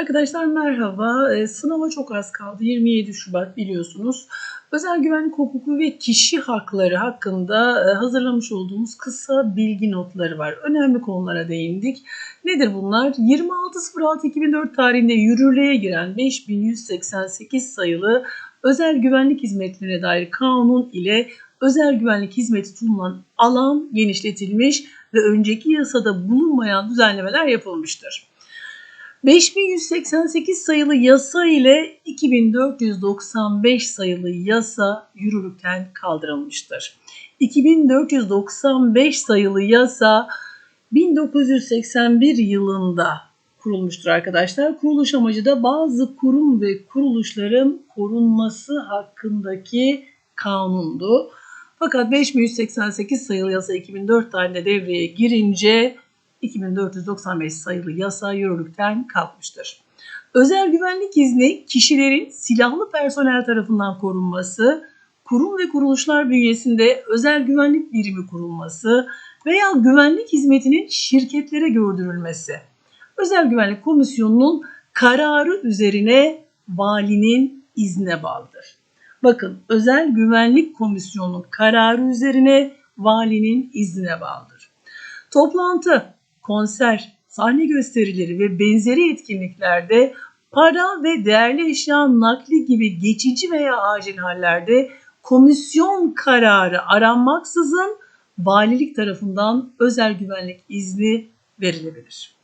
Arkadaşlar merhaba. Ee, sınava çok az kaldı. 27 Şubat biliyorsunuz. Özel güvenlik hukuku ve kişi hakları hakkında e, hazırlamış olduğumuz kısa bilgi notları var. Önemli konulara değindik. Nedir bunlar? 26.06.2004 tarihinde yürürlüğe giren 5188 sayılı özel güvenlik hizmetlerine dair kanun ile özel güvenlik hizmeti sunulan alan genişletilmiş ve önceki yasada bulunmayan düzenlemeler yapılmıştır. 5188 sayılı yasa ile 2495 sayılı yasa yürürlükten kaldırılmıştır. 2495 sayılı yasa 1981 yılında kurulmuştur arkadaşlar. Kuruluş amacı da bazı kurum ve kuruluşların korunması hakkındaki kanundu. Fakat 5188 sayılı yasa 2004 tarihinde devreye girince 2495 sayılı yasa yürürlükten kalkmıştır. Özel güvenlik izni kişilerin silahlı personel tarafından korunması, kurum ve kuruluşlar bünyesinde özel güvenlik birimi kurulması veya güvenlik hizmetinin şirketlere gördürülmesi. Özel Güvenlik Komisyonu'nun kararı üzerine valinin izne bağlıdır. Bakın Özel Güvenlik Komisyonu'nun kararı üzerine valinin iznine bağlıdır. Toplantı konser, sahne gösterileri ve benzeri etkinliklerde para ve değerli eşya nakli gibi geçici veya acil hallerde komisyon kararı aranmaksızın valilik tarafından özel güvenlik izni verilebilir.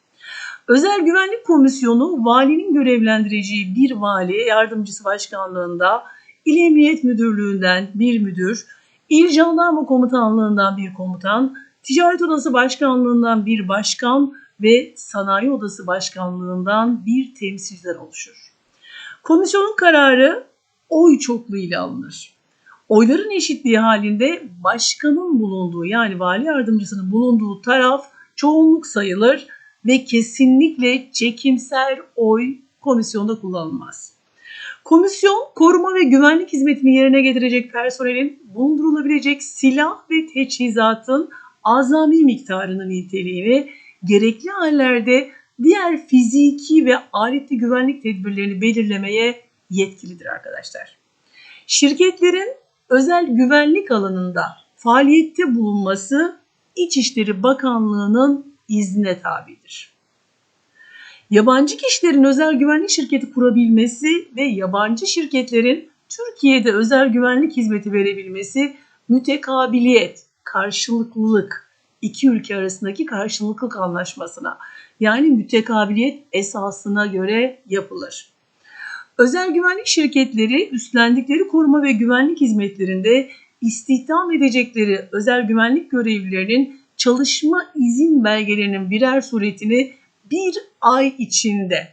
Özel Güvenlik Komisyonu valinin görevlendireceği bir vali yardımcısı başkanlığında İl Emniyet Müdürlüğü'nden bir müdür, İl Jandarma Komutanlığı'ndan bir komutan, Ticaret Odası Başkanlığından bir başkan ve Sanayi Odası Başkanlığından bir temsilciler oluşur. Komisyonun kararı oy çokluğu ile alınır. Oyların eşitliği halinde başkanın bulunduğu yani vali yardımcısının bulunduğu taraf çoğunluk sayılır ve kesinlikle çekimser oy komisyonda kullanılmaz. Komisyon koruma ve güvenlik hizmetini yerine getirecek personelin bulundurulabilecek silah ve teçhizatın azami miktarının niteliğini gerekli hallerde diğer fiziki ve aletli güvenlik tedbirlerini belirlemeye yetkilidir arkadaşlar. Şirketlerin özel güvenlik alanında faaliyette bulunması İçişleri Bakanlığı'nın iznine tabidir. Yabancı kişilerin özel güvenlik şirketi kurabilmesi ve yabancı şirketlerin Türkiye'de özel güvenlik hizmeti verebilmesi mütekabiliyet, karşılıklılık, iki ülke arasındaki karşılıklılık anlaşmasına yani mütekabiliyet esasına göre yapılır. Özel güvenlik şirketleri üstlendikleri koruma ve güvenlik hizmetlerinde istihdam edecekleri özel güvenlik görevlilerinin çalışma izin belgelerinin birer suretini bir ay içinde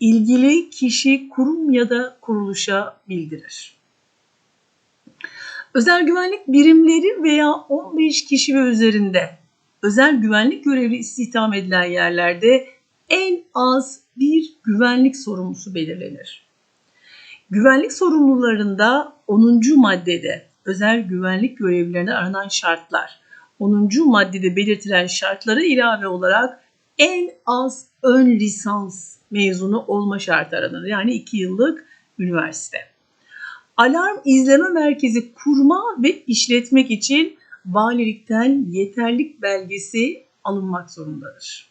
ilgili kişi, kurum ya da kuruluşa bildirir. Özel güvenlik birimleri veya 15 kişi ve üzerinde özel güvenlik görevli istihdam edilen yerlerde en az bir güvenlik sorumlusu belirlenir. Güvenlik sorumlularında 10. maddede özel güvenlik görevlilerine aranan şartlar, 10. maddede belirtilen şartlara ilave olarak en az ön lisans mezunu olma şartı aranır. Yani 2 yıllık üniversite alarm izleme merkezi kurma ve işletmek için valilikten yeterlik belgesi alınmak zorundadır.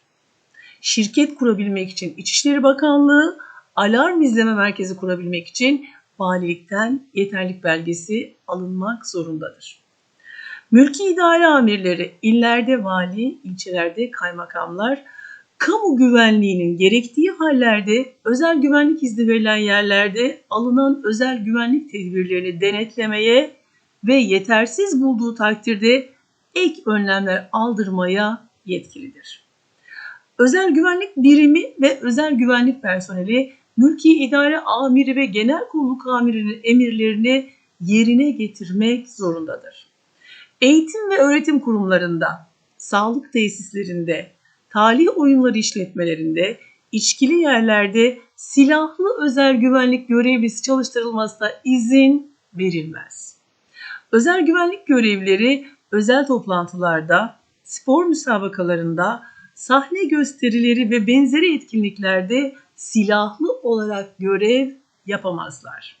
Şirket kurabilmek için İçişleri Bakanlığı, alarm izleme merkezi kurabilmek için valilikten yeterlik belgesi alınmak zorundadır. Mülki idare amirleri, illerde vali, ilçelerde kaymakamlar, kamu güvenliğinin gerektiği hallerde özel güvenlik izni verilen yerlerde alınan özel güvenlik tedbirlerini denetlemeye ve yetersiz bulduğu takdirde ek önlemler aldırmaya yetkilidir. Özel güvenlik birimi ve özel güvenlik personeli mülki idare amiri ve genel kolluk amirinin emirlerini yerine getirmek zorundadır. Eğitim ve öğretim kurumlarında, sağlık tesislerinde, talih oyunları işletmelerinde, içkili yerlerde silahlı özel güvenlik görevlisi çalıştırılmasına izin verilmez. Özel güvenlik görevlileri özel toplantılarda, spor müsabakalarında, sahne gösterileri ve benzeri etkinliklerde silahlı olarak görev yapamazlar.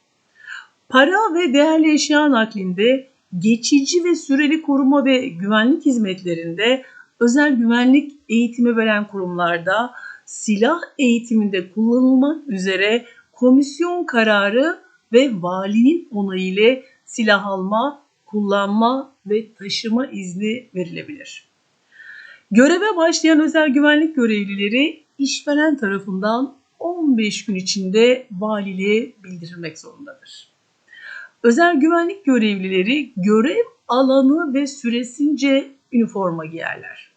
Para ve değerli eşya naklinde, geçici ve süreli koruma ve güvenlik hizmetlerinde, özel güvenlik eğitimi veren kurumlarda, silah eğitiminde kullanılmak üzere komisyon kararı ve valinin onayı ile silah alma, kullanma ve taşıma izni verilebilir. Göreve başlayan özel güvenlik görevlileri işveren tarafından 15 gün içinde valiliğe bildirilmek zorundadır. Özel güvenlik görevlileri görev alanı ve süresince üniforma giyerler.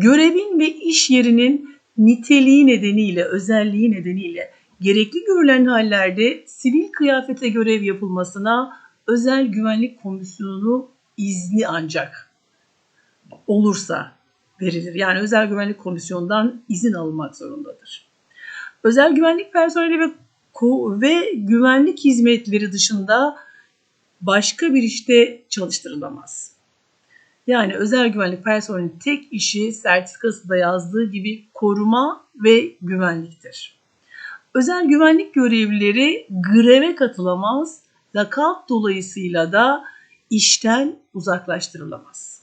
Görevin ve iş yerinin niteliği nedeniyle, özelliği nedeniyle gerekli görülen hallerde sivil kıyafete görev yapılmasına özel güvenlik komisyonu izni ancak olursa verilir. Yani özel güvenlik komisyonundan izin alınmak zorundadır. Özel güvenlik personeli ve ve güvenlik hizmetleri dışında başka bir işte çalıştırılamaz. Yani özel güvenlik personelinin tek işi sertifikasında yazdığı gibi koruma ve güvenliktir. Özel güvenlik görevlileri greve katılamaz, lakap dolayısıyla da işten uzaklaştırılamaz.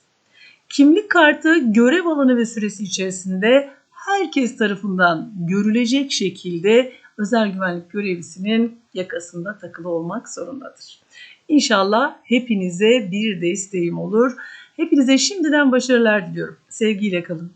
Kimlik kartı görev alanı ve süresi içerisinde herkes tarafından görülecek şekilde özel güvenlik görevlisinin yakasında takılı olmak zorundadır. İnşallah hepinize bir desteğim olur. Hepinize şimdiden başarılar diliyorum. Sevgiyle kalın.